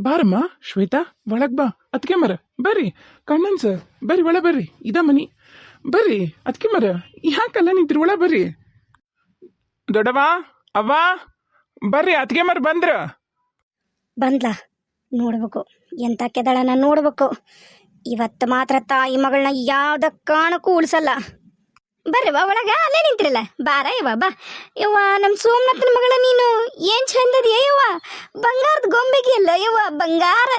ಬಾರಮ್ಮ, ಶ್ವೇತಾ, ಒಳಗ್ ಬಾ. ಅದಕ್ಕೆ ಮರ, ಬರ್ರಿ. ಕಣ್ಣನ್ ಸರ್, ಬರ್ರಿ ಒಳ ಬರ್ರಿ. ಇದ ಮನಿ. ಬರ್ರಿ ಅದಕ್ಕೆ ಮರ. ಯಾಕಲ್ಲ ನಿಂತ್ರಿ ಒಳ ಬರ್ರಿ. ದೊಡ್ಡವ ಅವ್ವ, ಬರ್ರಿ ಅದಕ್ಕೆ ಮರ ಬಂದ್ರ. ಬಂದ್ಲ, ನೋಡ್ಬೇಕು. ಎಂತ ಕೆದಳನ ನೋಡ್ಬೇಕು. ಇವತ್ತು ಮಾತ್ರ ತಾಯಿ ಮಗಳನ್ನ ಯಾವ್ದ ಕಾರಣಕ್ಕೂ ಉಳಿಸಲ್ಲ. ಬರ್ರಿ ಬಾ ಒಳಗ, ಅಲ್ಲೇ ನಿಂತಿರಲ್ಲ. ಬಾರ ಯವ್ವ, ಬಾ. ಯವ್ವ ನಮ್ಮ ಸೋಮನಾಥನ ಮಗಳ ನೀನು ಏನ್ ಚಂದದಿಯ ಯವ್ವ? ಬಂಗಾರದ ಗೊಂಬೆಗೆ ಅಲ್ಲ ಯವ್ವ, ಬಂಗಾರ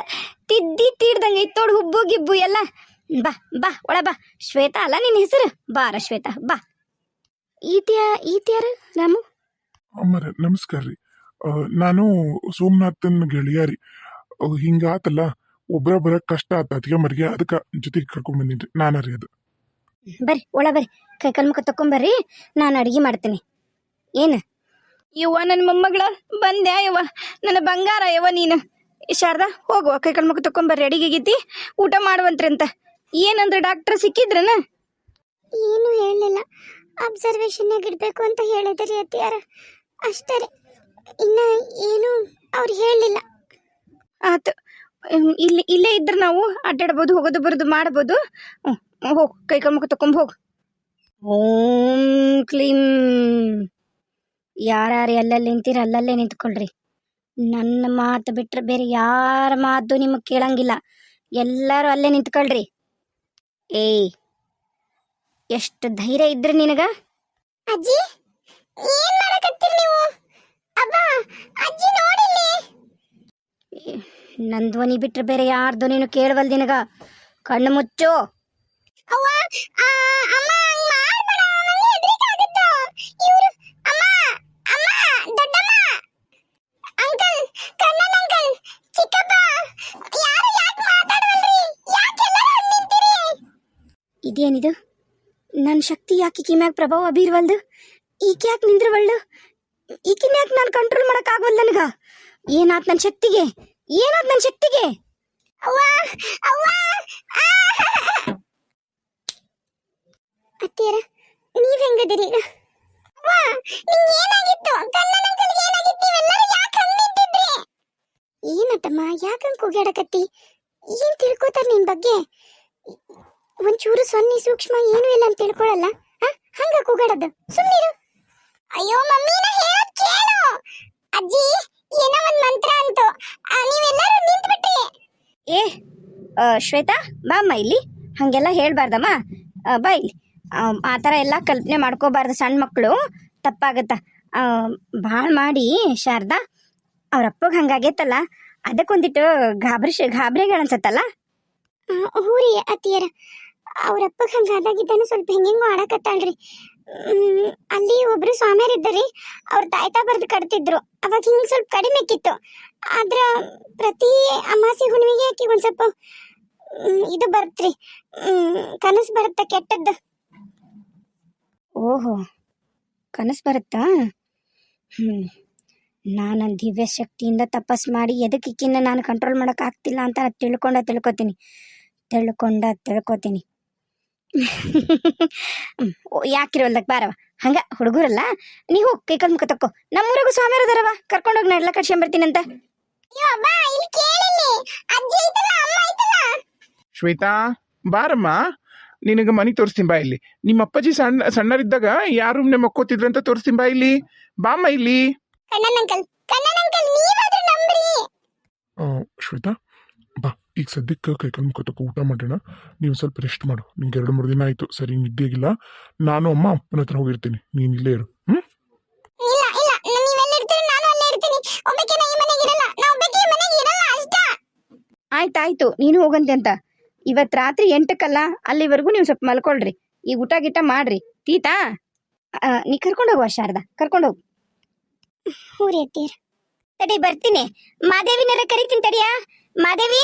ತಿದ್ದಿ ತೀಡ್ದಂಗೆ ಇತ್ತೋಡು ಹುಬ್ಬು ಗಿಬ್ಬು ಎಲ್ಲ. ಬಾ ಬಾ, ಒಳ ಬಾ. ಶ್ವೇತಾ ಅಲ್ಲ ನಿನ್ನ ಹೆಸರು? ಬಾರ ಶ್ವೇತಾ, ಬಾ. ಈತಿಯ, ಈತಿಯಾರು, ರಾಮು? ಅಮ್ಮರ, ನಮಸ್ಕಾರ ರೀ. ನಾನು ಸೋಮನಾಥನ್ ಗೆಳೆಯ ರೀ. ಹಿಂಗಾತಲ್ಲ ಒಬ್ಬರ ಬರಕ್ ಕಷ್ಟ ಆತ ಅದಕ್ಕೆ ಮರಿಗೆ ಅದಕ್ಕೆ ಜೊತೆಗೆ ಕರ್ಕೊಂಡ್ ಬಂದಿನ್ರಿ ನಾನ ರೀ ಅದು. ಬರ್ರಿ ಒಳ ಬರ್ರಿ. ಕೈ ಕಲ್ಮುಖ ತಕೊಂಬರ್ರಿ ನಾನು ಅಡಿಗೆ ಮಾಡ್ತೀನಿ. ಏನು? ಯವ್ವ ನನ್ನ ಮೊಮ್ಮಗಳ ಬಂದ್ಯಾ ಯವ್ವ. ನನ್ನ ಬಂಗಾರ ಯವ್ವ ನೀನು. ಶಾರದಾ ಹೋಗುವ ಕೈ ಕಲ್ಮುಖ ತಕೊಂಬರ್ರಿ ಅಡಿಗೆ ಗೀತಿ ಊಟ ಮಾಡುವಂತ್ರಿ ಅಂತ ಏನಂದ್ರೆ ಡಾಕ್ಟರ್ ಸಿಕ್ಕಿದ್ರನ? ಏನು ಹೇಳಲಿಲ್ಲ. ಅಬ್ಸರ್ವೇಷನ್ನಾಗ ಇಡಬೇಕು ಅಂತ ಹೇಳಿದ್ರಿ ಅತ್ತಿಯಾರ. ಅಷ್ಟೇ ಇನ್ನ ಏನು ಅವ್ರು ಹೇಳಲಿಲ್ಲ. ಆತು ಇಲ್ಲಿ ಇಲ್ಲೇ ಇದ್ರೆ ನಾವು ಅಡ್ಡಾಡ್ಬೋದು ಹೋಗೋದು ಬರೋದು ಮಾಡ್ಬೋದು. ಹ್ಞೂ ಹೋಗು ಕೈ ಕಮ್ಮಕ್ಕೆ ತಕೊಂಡ್ ಹೋಗು ಓಂ ಕ್ಲೀಂ ಯಾರ್ಯಾರು ಎಲ್ಲೆಲ್ಲಿ ನಿಂತೀರ ಅಲ್ಲಲ್ಲೇ ನಿಂತ್ಕೊಳ್ರಿ ನನ್ನ ಮಾತು ಬಿಟ್ಟರೆ ಬೇರೆ ಯಾರ ಮಾತು ನಿಮಗೆ ಕೇಳಂಗಿಲ್ಲ ಎಲ್ಲರೂ ಅಲ್ಲೇ ನಿಂತ್ಕೊಳ್ರಿ ಏಯ್ ಎಷ್ಟು ಧೈರ್ಯ ಇದ್ರಿ ನಿನಗ ಅಜ್ಜಿ ಏನ್ ಮಾಡಕತ್ತೀರಿ ನೀವು ಅಬ್ಬ ಅಜ್ಜಿ ನೋಡಿಲ್ಲಿ ನನ್ನ ಧ್ವನಿ ಬಿಟ್ರೆ ಬೇರೆ ಯಾರ ಧ್ವನಿನೂ ಕೇಳವಲ್ ನಿನಗ ಕಣ್ಣು ಮುಚ್ಚು ಇದೇನಿದು? ನನ್ನ ಶಕ್ತಿ ಯಾಕೆ ಈಕಿ ಪ್ರಭಾವ ಬೀರ್ವಲ್ದು? ಈಕೆ ಯಾಕೆ ನಿಂದ್ರವಳ್ಳು ಈಕಿನ ಯಾಕೆ ನಾನು ಕಂಟ್ರೋಲ್ ಮಾಡೋಕ್ಕಾಗವಲ್ಲ ನನಗ? ಏನಾತ್ ನನ್ನ ಶಕ್ತಿಗೆ? ಏನಾತ್ ನನ್ನ ಶಕ್ತಿಗೆ? ಅವ್ವ ಅವ್ವ! ಅತ್ತಿಯರ, ನೀವ್ ಹೆಂಗದಿರಿ? ಈಗ ಅವ್ವ ನಿಂಗೆ ಏನಾಗಿತ್ತು? ಕಣ್ಣನ ಅಂಕಲ್ಗೆ ಏನಾಗಿತ್ತು? ಇವೆಲ್ಲರೂ ಯಾಕೆ ಹಂಗ್ ನಿಂತಿದ್ರಿ ಏನತ್ತಮ್ಮ ಯಾಕಂಗ್ ಕೂಗಾಡಕತ್ತಿ ಏನ್ ತಿಳ್ಕೊತಾರ ನಿನ್ ಬಗ್ಗೆ? ಒಂಚೂರು ಸೊನ್ನೆ ಸೂಕ್ಷ್ಮ ಏನು ಇಲ್ಲ ಅಂತ ತಿಳ್ಕೊಳಲ್ಲ? ಹಂಗ ಕೂಗಾಡೋದು. ಸುಮ್ಮನಿರು ಅಯ್ಯೋ, ಮಮ್ಮಿ, ನಾ ಹೇಳೋದ್ ಕೇಳು. ಅಜ್ಜಿ, ಏನೋ ಒಂದ್ ಮಂತ್ರ ಅಂತು. ನೀವೆಲ್ಲರೂ ನಿಂತ್ಬಿಟ್ರಿ. ಏ ಶ್ವೇತಾ, ಬಾಮ್ಮ ಇಲ್ಲಿ. ಹಂಗೆಲ್ಲ ಹೇಳ್ಬಾರ್ದಮ್ಮ. ಬಾ ಇಲ್ಲಿ. ಆ, ಥರ ಎಲ್ಲ ಕಲ್ಪನೆ ಮಾಡ್ಕೋಬಾರ್ದು. ಸಣ್ಣ ಮಕ್ಕಳು ತಪ್ಪಾಗತ್ತ? ಭಾಳ ಮಾಡಿ ಶಾರದಾ ಅವ್ರ ಅಪ್ಪಗೆ ಹಂಗಾಗೈತಲ್ಲ ಅದಕ್ಕೊಂದಿಟ್ಟು ಗಾಬರಿ ಗಾಬರಿಗಳು ಅನ್ಸತ್ತಲ್ಲ? ಹೂರಿ ಅತ್ತಿಯರ. ಅವ್ರಪ್ಪಗೆ ಹಂಗಾದಾಗಿದ್ದಾನು ಸ್ವಲ್ಪ ಹೆಂಗೆಂಗೋ ಆಡಕತ್ತಾಳ್ರಿ. ಅಲ್ಲಿ ಒಬ್ರು ಸ್ವಾಮಿಯರಿದ್ದರಿ ಅವ್ರ ತಾಯ್ತಾ ಬರ್ದು ಕಟ್ತಿದ್ರು. ಅವಾಗ ಹಿಂಗೆ ಸ್ವಲ್ಪ ಕಡಿಮೆ ಕಿತ್ತು ಆದ್ರ ಪ್ರತಿ ಅಮಾಸಿ ಹುಣ್ಣಿಮೆಗೆ ಆಕಿಗೆ ಒಂದು ಸ್ವಲ್ಪ ಇದು ಬರ್ತ್ರಿ. ಕನಸು ಬರುತ್ತೆ ಕೆಟ್ಟದ್ದು? ಓಹೋ ಕನಸು ಬರುತ್ತಾ? ಹ್ಞೂ ನಾನು ದಿವ್ಯ ಶಕ್ತಿಯಿಂದ ತಪಸ್ ಮಾಡಿ ಎದಕ್ಕೆ ಕಿನ್ನ ನಾನು ಕಂಟ್ರೋಲ್ ಮಾಡೋಕೆ ಆಗ್ತಿಲ್ಲ ಅಂತ ತಿಳ್ಕೊಂಡ ತಿಳ್ಕೊತೀನಿ. ತಿಳ್ಕೊಂಡ ತಿಳ್ಕೊತೀನಿ. ಯಾಕಿರೋಲ್ದಕ್ಕೆ ಬಾರವ ಹಂಗ ಹುಡುಗರಲ್ಲ? ನೀವು ಕೈ ಕಾಲ್ ಮುಖ ತಕ್ಕೋ. ನಮ್ಮೂರಿಗೂ ಸ್ವಾಮಿಯರು ಅದಾರವ ಕರ್ಕೊಂಡೋಗಿ ನಾ ಎಲ್ಲ ಕಟ್ಸ್ಕೊಂಬರ್ತೀನಿ ಅಂತ. ಶ್ವೇತಾ ಬಾರಮ್ಮ. ನಿನಗೆ ಮನಿ ತೋರಿಸ್ತೀನಿ ಬಾ ಇಲ್ಲಿ. ನಿಮ್ಮ ಅಪ್ಪಾಜಿ ಸಣ್ಣ ಸಣ್ಣರಿದ್ದಾಗ ಯಾರು ರೂಮ್ನೆ ಮಕ್ಕೋತಿದ್ರು ಅಂತ ತೋರಿಸ್ತೀನಿ ಬಾ ಇಲ್ಲಿ. ಬಾಮ್ಮ ಇಲ್ಲಿ. ಕಣ್ಣನ್ ಅಂಕಲ್ ಕಣ್ಣನ್ ಅಂಕಲ್ ನೀವಾದ್ರೂ ನಂಬ್ರಿ. ಆ, ಶ್ವೇತಾ ಬಾ ಈಗ ಸದ್ಯಕ್ಕೆ ಕೈಕಾಲು ಮುಖ ತಕ್ಕ ಊಟ ಮಾಡೋಣ ನೀವು ಸ್ವಲ್ಪ ರೆಸ್ಟ್ ಮಾಡು. ನಿಮ್ಗೆ ಎರಡು ಮೂರು ದಿನ ಆಯಿತು. ಸರಿ ನಿದ್ದೆಗಿಲ್ಲ. ನಾನು ಅಮ್ಮ ಅಪ್ಪನ ಹತ್ರ ಹೋಗಿರ್ತೀನಿ. ನೀನು ಇಲ್ಲೇ ಇರು. ಹ್ಞೂ ಇಲ್ಲ ಇಲ್ಲ. ನ- ನೀವೆಲ್ಲ ಇರ್ತೀರಿ ನಾನು ಅಲ್ಲೇ ಇರ್ತೀನಿ. ಒಬ್ಬಕ್ಕೆ ಈ ಮನೆಗೆ ಇರಲ್ಲ. ನಾ ಒಬ್ಬಕ್ಕೆ ಈ ಮನೆಗೆ ಇರಲ್ಲ ಅಷ್ಟ. ಆಯ್ತಾಯ್ತು ನೀನು ಹೋಗಂತೆ ಅಂತ. ಇವತ್ತು ರಾತ್ರಿ ಎಂಟಕ್ಕಲ್ಲ ಅಲ್ಲಿವರೆಗೂ ನೀವು ಸ್ವಲ್ಪ ಮಲ್ಕೊಳ್ರಿ. ಈಗ ಊಟ ಗಿಟ ಮಾಡ್ರಿ. ತೀತಾ? ನೀ ಕರ್ಕೊಂಡೋಗುವ ಶಾರದಾ? ಕರ್ಕೊಂಡೋಗು ಹೂರಿ ಅತ್ತೀರ ತಡಿ ಬರ್ತೀನಿ. ಮಾದೇವಿನರ ಕರಿತೀನಿ ತಡಿಯಾ ಮಾದೇವಿ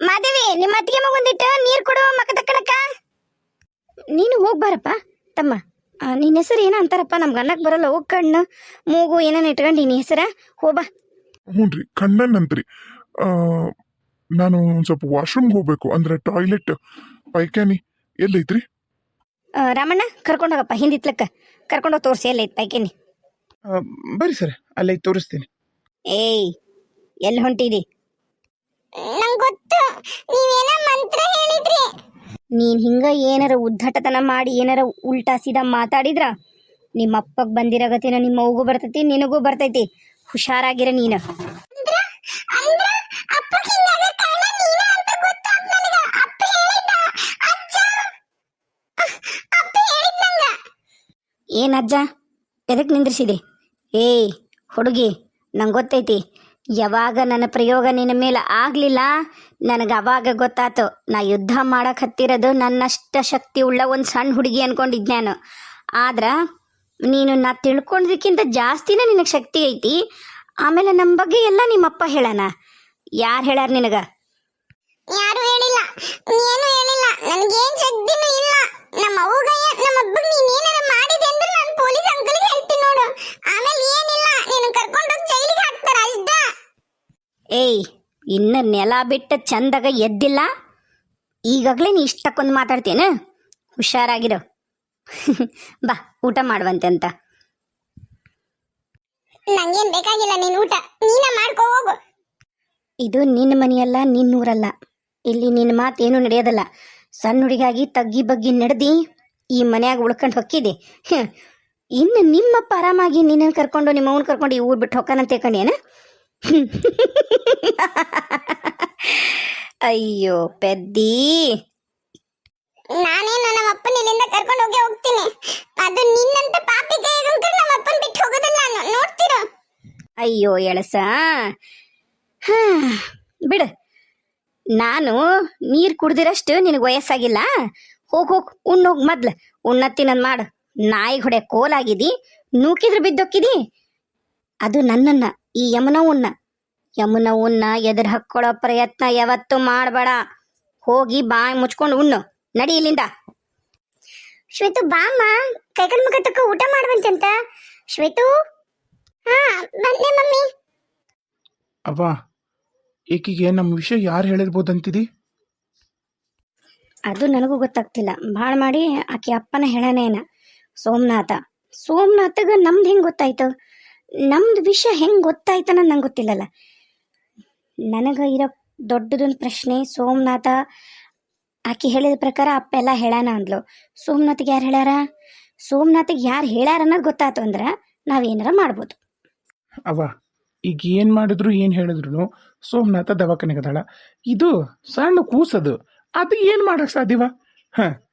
ಮಾದೇವಿ ನಿಮ್ಮ ಅತ್ತಿಗೆ ಮಗೊಂದಿಟ್ಟು ನೀರು ಕೊಡು ಮಕ್ಕ ತಕ್ಕಣಕ್ಕ. ನೀನು ಹೋಗ್ಬಾರಪ್ಪ ತಮ್ಮ ನಿನ್ನ ಹೆಸರು ಏನೋ ಅಂತಾರಪ್ಪ? ನಮ್ಗೆ ಅನ್ನಕ್ಕೆ ಬರಲ್ಲ. ಹೋಗ್ ಕಣ್ಣು ಮೂಗು ಏನೇನು ಇಟ್ಕೊಂಡು ನಿನ್ನ ಹೆಸರ? ಹೋಬಾ ಹ್ಞೂ ರೀ ಕಣ್ಣನ್ ಅಂತ್ರಿ. ಆ, ನಾನು ಒಂದು ಸ್ವಲ್ಪ ವಾಶ್ರೂಮ್ಗೆ ಹೋಗ್ಬೇಕು. ಅಂದ್ರೆ ಟಾಯ್ಲೆಟ್ ಪೈಖಾನಿ ಎಲ್ಲೈತ್ರಿ ರಾಮಣ್ಣ ರಾಮಣ್ಣ ಕರ್ಕೊಂಡೋಗಪ್ಪ ಹಿಂದಿತ್ಲಕ್ಕ ಕರ್ಕೊಂಡೋಗಿ ತೋರಿಸಿ. ಎಲ್ಲೈತೆ ಪೈಖಾನಿ ಬರಿ ಬರ್ರಿ ಸರ್. ಅಲ್ಲೇ ತೋರಿಸ್ತೀನಿ. ಏಯ್ ಎಲ್ಲಿ ಹೊಂಟಿದಿ? ನಂಗೆ ಗೊತ್ತು. ನೀವೇನೋ ಮಂತ್ರ ಹೇಳಿದ್ರಿ. ನೀನು ಹಿಂಗ ಏನಾರ ಉದ್ದಟತನ ಮಾಡಿ ಏನಾರ ಉಲ್ಟಾ ಸೀದಾ ಮಾತಾಡಿದ್ರ ನಿಮ್ಮ ಅಪ್ಪಗ್ ಬಂದಿರಗತಿನ ನಿಮ್ಮ ಅವ್ಗೂ ಬರ್ತೈತಿ ನಿನಗೂ ಬರ್ತೈತಿ. ಹುಷಾರಾಗಿರ ನೀನು. ಅಜ್ಜ ಎದಕ್ಕೆ ನಿಂದ್ರಿಸಿದೆ? ಏಯ್, ಹುಡುಗಿ, ನಂಗೆ ಗೊತ್ತೈತಿ. ಯಾವಾಗ ನನ್ನ ಪ್ರಯೋಗ ನಿನ್ನ ಮೇಲೆ ಆಗಲಿಲ್ಲ, ನನಗೆ ಅವಾಗ ಗೊತ್ತಾತು. ನಾ ಯುದ್ಧ ಮಾಡಕ್ ಹತ್ತಿರೋದು ನನ್ನಷ್ಟ ಶಕ್ತಿ ಉಳ್ಳ ಒಂದು ಸಣ್ಣ ಹುಡುಗಿ ಅನ್ಕೊಂಡಿದ್ದೆ ನಾನು. ಆದ್ರ, ನೀನು ನಾ ತಿಳ್ಕೊಂಡಿದ್ದಕ್ಕಿಂತ ಜಾಸ್ತಿನೇ ನಿನಗೆ ಶಕ್ತಿ ಐತಿ. ಆಮೇಲೆ ನಮ್ಮ ಬಗ್ಗೆ ಎಲ್ಲ ನಿಮ್ಮಪ್ಪ ಹೇಳನ? ಯಾರು ಹೇಳ್ಯಾರ ನಿನಗ? ಯಾರು ಹೇಳಿಲ್ಲ. ಏನು ಹೇಳಿಲ್ಲ. ನನ್ಗೇನ್ ಶಕ್ತಿನೂ ಇಲ್ಲ ನಮ್ಮ ಅವ್ಗ ನಮ್ಮ ಅಬ್ಬಗ್ ನೀನ್ ಏನಾರ ಮಾಡಿದೆ ಅಂದ್ರೆ ನಾನು ಪೊಲೀಸ್ ಅಂಕಲ್ಗೆ ಹೇಳ್ತೀನಿ ನೋಡು ಆಮೇಲೆ ಏನಿಲ್ಲ ನೀನು ಕರ್ಕೊಂಡೋಗಿ ಜೈಲಿಗೆ ಹಾಕ್ತಾರ ಅಲ್ದ ಏಯ್ ಇನ್ನು ನೆಲ ಬಿಟ್ಟ ಚಂದಾಗ ಎದ್ದಿಲ್ಲ? ಈಗಾಗಲೇ ನೀ ಇಷ್ಟಕ್ಕೊಂದು ಮಾತಾಡ್ತೇನೆ ಹುಷಾರಾಗಿರು. ಬಾ ಊಟ ಮಾಡುವಂತೆ ಅಂತ. ನಂಗೇನ್ ಬೇಕಾಗಿಲ್ಲ ನೀನ್ ಊಟ. ನೀನ ಮಾಡ್ಕೋ ಹೋಗು. ಇದು ನಿನ್ನ ಮನೆಯಲ್ಲ ನಿನ್ನ ಊರಲ್ಲ ಇಲ್ಲಿ ನಿನ್ನ ಮಾತೇನು ನಡೆಯೋದಲ್ಲ. ಸಣ್ಣ ಹುಡುಗಾಗಿ ತಗ್ಗಿ ಬಗ್ಗಿ ನಡೆದಿ ಈ ಮನ್ಯಾಗ ಉಳ್ಕೊಂಡು ಹೊಕ್ಕಿದೆ. ಇನ್ನು ನಿಮ್ಮಪ್ಪ ಆರಾಮಾಗಿ ನಿನ್ನ ಕರ್ಕೊಂಡು ನಿಮ್ಮ ಅವ್ನ ಕರ್ಕೊಂಡು ಈ ಊರು ಬಿಟ್ಟು ಹೊಕ್ಕನಂತ ತಿಳ್ಕೊಂಡೇನ? ಅಯ್ಯೋ ಪೆದ್ದಿ. ನಾನೇನು ನಮ್ಮ ಅಪ್ಪನ ಇಲ್ಲಿಂದ ಕರ್ಕೊಂಡು ಹೋಗಿ ಹೋಗ್ತೀನಿ. ಅದು ನಿನ್ನಂತ ಪಾಪಿ ಕೈಗಂಕರ್ ನಮ್ಮ ಅಪ್ಪನ ಬಿಟ್ಟು ಹೋಗೋದಿಲ್ಲ ನಾನು ನೋಡ್ತಿರು? ಅಯ್ಯೋ ಎಳಸ. ಹಾ ಬಿಡು. ನಾನು ನೀರು ಕುಡ್ದಿರಷ್ಟು ನಿನಗೆ ವಯಸ್ಸಾಗಿಲ್ಲ. ಹೋಗ್ ಹೋಗ್ ಉಣ್ಣೋಗ್ ಮೊದ್ಲು. ಉಣ್ಣತ್ತಿನನ್ ಮಾಡು. ನಾಯಿ ಹೊಡೆ ಕೋಲಾಗಿದಿ ನೂಕಿದ್ರೆ ಬಿದ್ದೊಕ್ಕಿದಿ. ಅದು ನನ್ನನ್ನ. ಈ ಯಮುನವನ್ನ ಯಮುನವನ್ನ ಎದುರು ಹಾಕೊಳ್ಳೋ ಪ್ರಯತ್ನ ಯಾವತ್ತು ಮಾಡಬೇಡ. ಹೋಗಿ ಬಾಯಿ ಮುಚ್ಕೊಂಡು ಉಣ್ಣು. ನಡಿ ಇಲ್ಲಿಂದ. ಶ್ವೇತು ಬಾಮ್ಮ. ಕೈಕಲ್ ಮುಖ ತಕ್ಕ ಊಟ ಮಾಡುವಂತೆ ಶ್ವೇತು. ಹಾ ಬನ್ನಿ ಮಮ್ಮಿ. ಅವ್ವ ಈಕಿಗೆ ನಮ್ಮ ವಿಷಯ ಯಾರು ಹೇಳಿರ್ಬೋದಂತಿದಿ? ಅದು ನನಗೂ ಗೊತ್ತಾಗ್ತಿಲ್ಲ. ಭಾಳ ಮಾಡಿ ಆಕೆ ಅಪ್ಪನ ಹೇಳನೇನ. ಸೋಮನಾಥ. ಸೋಮನಾಥಗ ನಮ್ದು ಹೆಂಗೆ ಗೊತ್ತಾಯ್ತು? ನಮ್ದು ವಿಷಯ ಹೆಂಗೆ ಗೊತ್ತಾಯ್ತನ ನಂಗೆ ಗೊತ್ತಿಲ್ಲಲ್ಲ. ನನಗೆ ಇರೋ ದೊಡ್ಡದೊಂದು ಪ್ರಶ್ನೆ, ಸೋಮನಾಥ ಆಕೆ ಹೇಳಿದ ಪ್ರಕಾರ ಅಪ್ಪ ಎಲ್ಲ ಹೇಳಾನ ಅಂದ್ಲು. ಸೋಮನಾಥಿಗೆ ಯಾರು ಹೇಳ್ಯಾರ? ಸೋಮನಾಥಿಗೆ ಯಾರು ಹೇಳ್ಯಾರ ಅನ್ನೋದು ಗೊತ್ತಾಯ್ತು ಅಂದ್ರೆ ನಾವೇನಾರ ಮಾಡ್ಬೋದು. ಅವ ಈಗ ಏನು ಮಾಡಿದ್ರು, ಏನು ಹೇಳಿದ್ರು ಸೋಮನಾಥ ದವಾಖಾನೆಗದಾಳ ಇದು ಸಣ್ಣ ಕೂಸದು. ಅದು ಏನು ಮಾಡಕ್ಕೆ ಸಾಧ್ಯವ ಹಾಂ.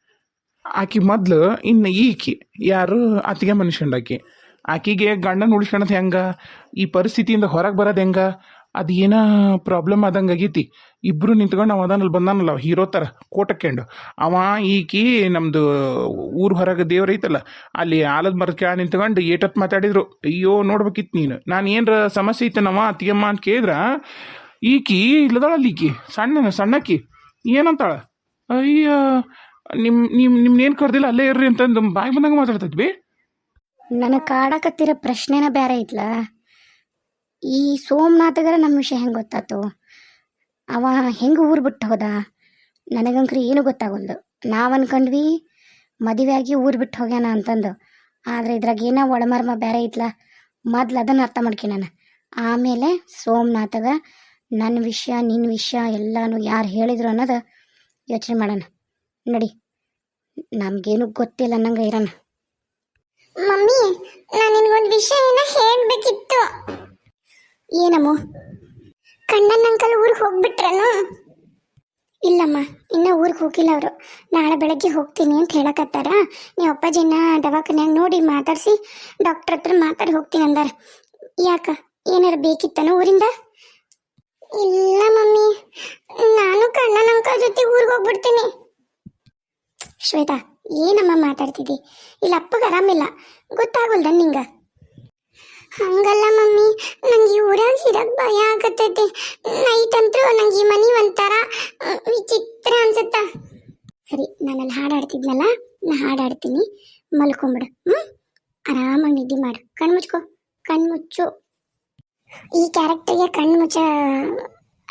ಆಕಿ ಮೊದ್ಲು ಇನ್ನು ಈಕಿ, ಯಾರು ಅತ್ತಿಗೆ ಮನುಷ್ಯಂಡಾಕಿ ಆಕಿಗೆ ಗಂಡನ ಉಳ್ಸ್ಕೊಳದ್ ಹೆಂಗ? ಈ ಪರಿಸ್ಥಿತಿಯಿಂದ ಹೊರಗೆ ಬರೋದು ಹೆಂಗ? ಅದು ಏನ ಪ್ರಾಬ್ಲಮ್ ಆದಂಗೆ ಆಗೈತಿ? ಇಬ್ರು ನಿಂತ್ಕೊಂಡು ಅವ ಅದಾನಲ್ಲಿ ಬಂದಾನಲ್ಲ, ಹೀರೋ ಥರ ಕೋಟಕ್ಕೆಂಡು ಅವ ಈಕಿ ನಮ್ಮದು ಊರು ಹೊರಗೆ ದೇವ್ರ ಐತಲ್ಲ, ಅಲ್ಲಿ ಆಲದ ಮರದ ಕೆಳ ನಿಂತ್ಕೊಂಡು ಏಟತ್ ಮಾತಾಡಿದ್ರು. ಅಯ್ಯೋ ನೋಡ್ಬೇಕಿತ್ತು ನೀನು. ನಾನು ಏನರ ಸಮಸ್ಯೆ ಐತನವ ಅತ್ತಿಗೆಮ್ಮ ಅಂತ ಕೇಳಿದ್ರ, ಈಕಿ ಇಲ್ಲದಾಳಲ್ಲ ಈಕಿ ಸಣ್ಣ ಸಣ್ಣಕ್ಕಿ. ಏನಂತಾಳ? ಅಯ್ಯ ನಿಮ್ಮ ನಿಮ್ಮ ನಿಮ್ನೇನು ಕರ್ದಿಲ್ಲ, ಅಲ್ಲೇ ಇರ್ರಿ ಅಂತಂದು ಬಾಯಿ ಬಂದಂಗೆ ಮಾತಾಡ್ತೈತಿ ಬಿ. ನನಗೆ ಕಾಡಕತ್ತಿರ ಪ್ರಶ್ನೆನ ಬೇರೆ ಇದ್ಲ? ಈ ಸೋಮನಾಥಗರ ನಮ್ಮ ವಿಷಯ ಹೆಂಗೆ ಗೊತ್ತಾತು? ಅವ ಹೆಂಗೆ ಊರು ಬಿಟ್ಟು ಹೋದ? ನನಗಂಕ್ರಿ ಏನು ಗೊತ್ತಾಗಲ್ದು. ನಾವು ಅನ್ಕೊಂಡ್ವಿ ಮದುವೆ ಆಗಿ ಊರು ಬಿಟ್ಟು ಹೋಗ್ಯಾನ ಅಂತಂದು. ಆದರೆ ಇದ್ರಾಗ ಏನೋ ಒಳಮರ್ಮ ಬೇರೆ ಐತ್ಲ ಮೊದ್ಲು ಅದನ್ನು ಅರ್ಥ ಮಾಡ್ಕೊಂಡಾನ ಆಮೇಲೆ ಸೋಮನಾಥಗ ನನ್ನ ವಿಷಯ ನಿನ್ನ ವಿಷಯ ಎಲ್ಲಾನು ಯಾರು ಹೇಳಿದ್ರು ಅನ್ನೋದು ಯೋಚನೆ ಮಾಡೋಣ. ನಡಿ. ನಮಗೇನು ಗೊತ್ತಿಲ್ಲ ಅನ್ನಂಗೆ ಇರೋಣ. ಮಮ್ಮಿ ನಾನು ನಿನಗೊಂದು ವಿಷಯನ ಹೇಳಬೇಕಿತ್ತು. ಏನಮ್ಮ? ಕಣ್ಣನ್ ಅಂಕಲ್ ಊರಿಗೆ ಹೋಗ್ಬಿಟ್ರನು? ಇಲ್ಲಮ್ಮ ಇನ್ನ ಊರಿಗೆ ಹೋಗಿಲ್ಲ ಅವರು. ನಾಳೆ ಬೆಳಗ್ಗೆ ಹೋಗ್ತೀನಿ ಅಂತ ಹೇಳಕತ್ತಾರ. ನೀವು ಅಪ್ಪಾಜಿನ ದವಾಖಾನ್ಯಾಗ ನೋಡಿ ಮಾತಾಡಿಸಿ ಡಾಕ್ಟರ್ ಹತ್ರ ಮಾತಾಡಿ ಹೋಗ್ತೀನಿ ಅಂದಾರ. ಯಾಕ ಏನಾರ ಬೇಕಿತ್ತನ ಊರಿಂದ? ಇಲ್ಲ ಮಮ್ಮಿ ನಾನು ಕಣ್ಣನಂಕಲ್ ಜೊತೆ ಊರಿಗೆ ಹೋಗ್ಬಿಡ್ತೀನಿ. ಶ್ವೇತಾ ಏನಮ್ಮ ಮಾತಾಡ್ತಿದ್ದಿ? ಇಲ್ಲ, ಅಪ್ಪಗೆ ಆರಾಮಿಲ್ಲ. ಗೊತ್ತಾಗಲ್ದ ನಿಂಗ? ಹಂಗಲ್ಲ ಮಮ್ಮಿ. ನಂಗೆ ಊರಾಗ ಇರಕ್ ಭಯ ಆಗತ್ತೈತಿ. ನೈಟ್ ಅಂತೂ ನಂಗೆ ಈ ಮನಿ ಒಂಥರ ವಿಚಿತ್ರ ಅನ್ಸತ್ತ. ಸರಿ, ನಾನಲ್ಲಿ ಹಾಡಾಡ್ತಿದ್ನಲ್ಲ? ನಾ ಹಾಡಾಡ್ತೀನಿ. ಮಲ್ಕೊಂಬಿಡು ಹ್ಞೂ ಆರಾಮಾಗಿ ನಿದ್ದೆ ಮಾಡು. ಕಣ್ಣು ಮುಚ್ಕೋ ಕಣ್ಣು ಮುಚ್ಚು. ಈ ಕ್ಯಾರೆಕ್ಟರ್ಗೆ ಕಣ್ಣು ಮುಚ್ಚ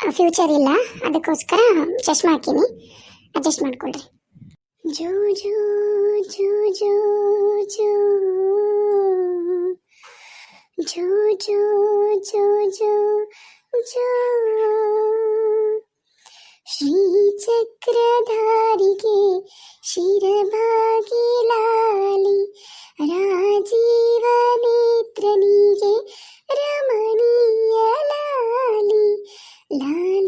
ಫ್ಯೂಚರ್ ಇಲ್ಲ. ಅದಕ್ಕೋಸ್ಕರ ಚಶ್ಮಾ ಹಾಕೀನಿ. ಅಡ್ಜಸ್ಟ್ ಮಾಡ್ಕೊಳ್ರಿ. जो जो जो जो जो जो जो जो जो जो श्री चक्रधारी के शिर भागी लाली राजीव नेत्र नीगे रमणीय लाली लाली